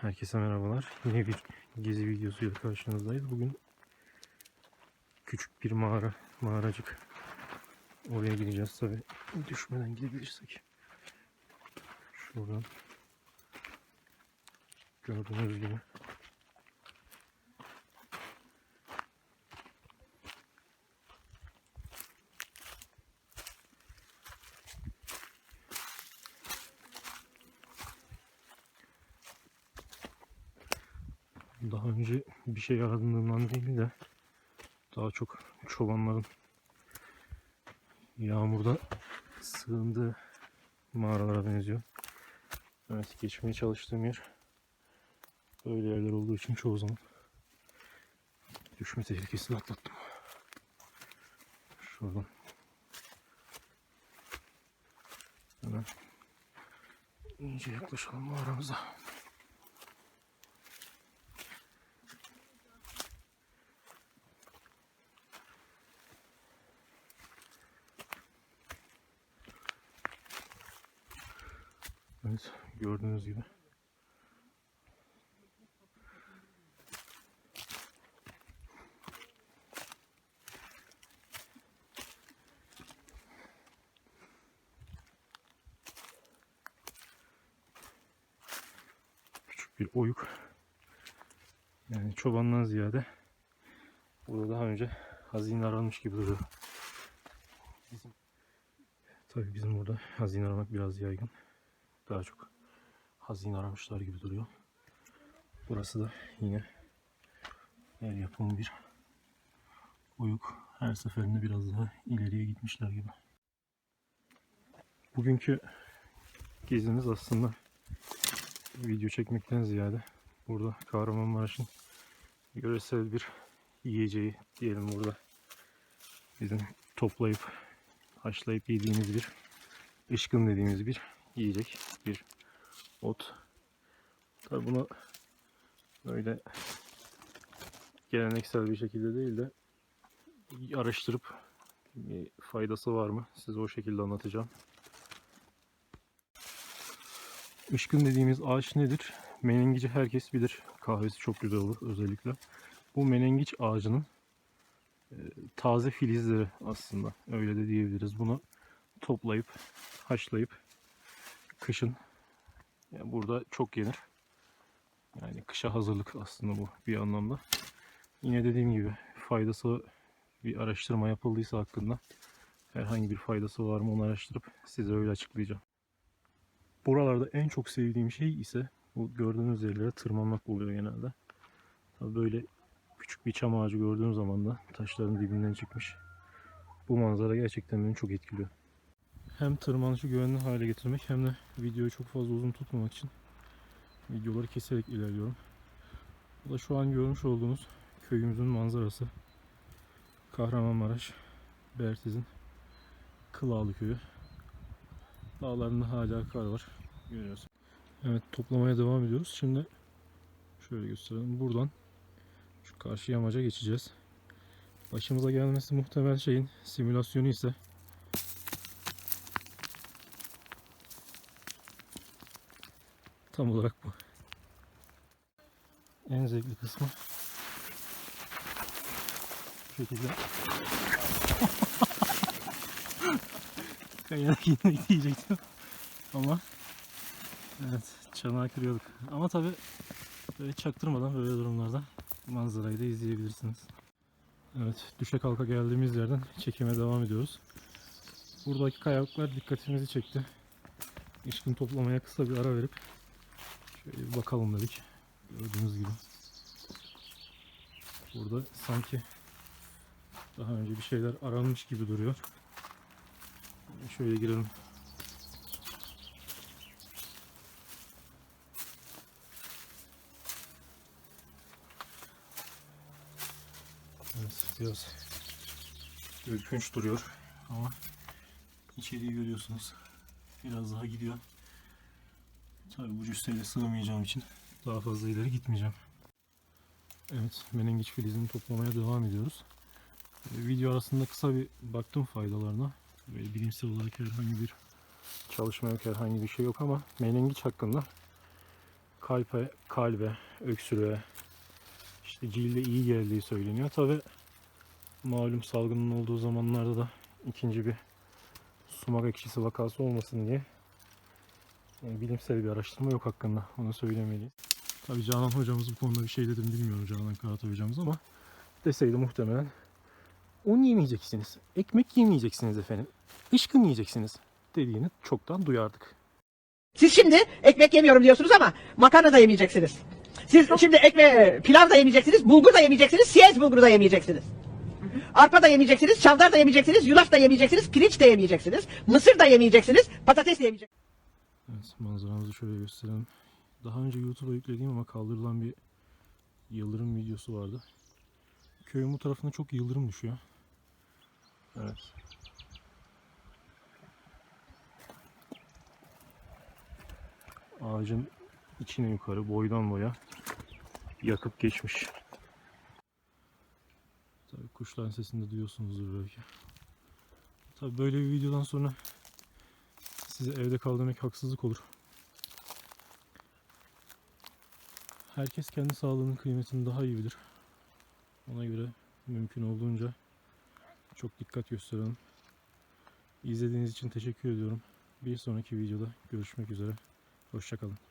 Herkese merhabalar. Yine bir gezi videosuyla karşınızdayız. Bugün küçük bir mağara, mağaracık. Oraya gideceğiz tabi. Düşmeden gidebilirsek. Şuradan. Gördüğünüz gibi. Daha önce bir şey aradığımdan değil de daha çok çobanların yağmurda sığındığı mağaralara benziyor. Evet geçmeye çalıştığım yer böyle yerler olduğu için çoğu zaman düşme tehlikesini atlattım. Şuradan hemen iyice yaklaşalım mağaramıza. Evet gördüğünüz gibi. Küçük bir oyuk. Yani çobandan ziyade burada daha önce hazine aranmış gibi duruyor. Bizim, tabii bizim burada hazine aramak biraz yaygın daha çok hazine aramışlar gibi duruyor. Burası da yine el yapımı bir uyuk. Her seferinde biraz daha ileriye gitmişler gibi. Bugünkü gezimiz aslında video çekmekten ziyade burada Kahramanmaraş'ın yöresel bir yiyeceği diyelim burada bizim toplayıp haşlayıp yediğimiz bir ışkın dediğimiz bir yiyecek bir ot. Tabi bunu böyle geleneksel bir şekilde değil de araştırıp faydası var mı size o şekilde anlatacağım. Işkın dediğimiz ağaç nedir? Menengici herkes bilir. Kahvesi çok güzel olur özellikle. Bu menengiç ağacının e, taze filizleri aslında öyle de diyebiliriz. Bunu toplayıp haşlayıp kışın yani burada çok yenir. Yani kışa hazırlık aslında bu bir anlamda. Yine dediğim gibi faydası bir araştırma yapıldıysa hakkında herhangi bir faydası var mı onu araştırıp size öyle açıklayacağım. Buralarda en çok sevdiğim şey ise bu gördüğünüz yerlere tırmanmak oluyor genelde. Tabii böyle küçük bir çam ağacı gördüğüm zaman da taşların dibinden çıkmış. Bu manzara gerçekten beni çok etkiliyor hem tırmanışı güvenli hale getirmek hem de videoyu çok fazla uzun tutmamak için videoları keserek ilerliyorum. Bu da şu an görmüş olduğunuz köyümüzün manzarası. Kahramanmaraş, Bertiz'in Kılağlı köyü. Dağlarında hala kar var. Görüyorsun. Evet toplamaya devam ediyoruz. Şimdi şöyle gösterelim. Buradan şu karşı yamaca geçeceğiz. Başımıza gelmesi muhtemel şeyin simülasyonu ise Tam olarak bu. En zevkli kısmı bu şekilde kayarak inmek diyecektim ama evet çanağı kırıyorduk ama tabi böyle çaktırmadan böyle durumlarda manzarayı da izleyebilirsiniz. Evet düşe kalka geldiğimiz yerden çekime devam ediyoruz. Buradaki kayalıklar dikkatimizi çekti. İşkin toplamaya kısa bir ara verip Bir bakalım dedik. Gördüğünüz gibi. Burada sanki daha önce bir şeyler aranmış gibi duruyor. Şöyle girelim. Evet, biraz ürkünç duruyor ama içeriği görüyorsunuz. Biraz daha gidiyor. Tabii bu cüsseyle sığmayacağım için daha fazla ileri gitmeyeceğim. Evet, menengiç filizini toplamaya devam ediyoruz. Ee, video arasında kısa bir baktım faydalarına. Böyle bilimsel olarak herhangi bir çalışma yok, herhangi bir şey yok ama menengiç hakkında kalpe, kalbe, öksürüğe, işte cilde iyi geldiği söyleniyor. Tabi malum salgının olduğu zamanlarda da ikinci bir sumak ekşisi vakası olmasın diye bilimsel bir araştırma yok hakkında. Onu söylemeliyim. Tabi Canan hocamız bu konuda bir şey dedim bilmiyorum Canan Kağıt hocamız ama deseydi muhtemelen un yemeyeceksiniz, ekmek yemeyeceksiniz efendim, ışkın yiyeceksiniz dediğini çoktan duyardık. Siz şimdi ekmek yemiyorum diyorsunuz ama makarna da yemeyeceksiniz. Siz şimdi ekme pilav da yemeyeceksiniz, bulgur da yemeyeceksiniz, siyez bulguru da yemeyeceksiniz. Arpa da yemeyeceksiniz, çavdar da yemeyeceksiniz, yulaf da yemeyeceksiniz, pirinç de yemeyeceksiniz, mısır da yemeyeceksiniz, patates de yemeyeceksiniz. Evet manzaramızı şöyle gösterelim. Daha önce YouTube'a yüklediğim ama kaldırılan bir yıldırım videosu vardı. Köyün bu tarafına çok yıldırım düşüyor. Evet. Ağacın içine yukarı boydan boya yakıp geçmiş. Tabii kuşların sesini de duyuyorsunuzdur belki. Tabii böyle bir videodan sonra size evde kal demek haksızlık olur. Herkes kendi sağlığının kıymetini daha iyi bilir. Ona göre mümkün olduğunca çok dikkat gösterelim. İzlediğiniz için teşekkür ediyorum. Bir sonraki videoda görüşmek üzere. Hoşçakalın.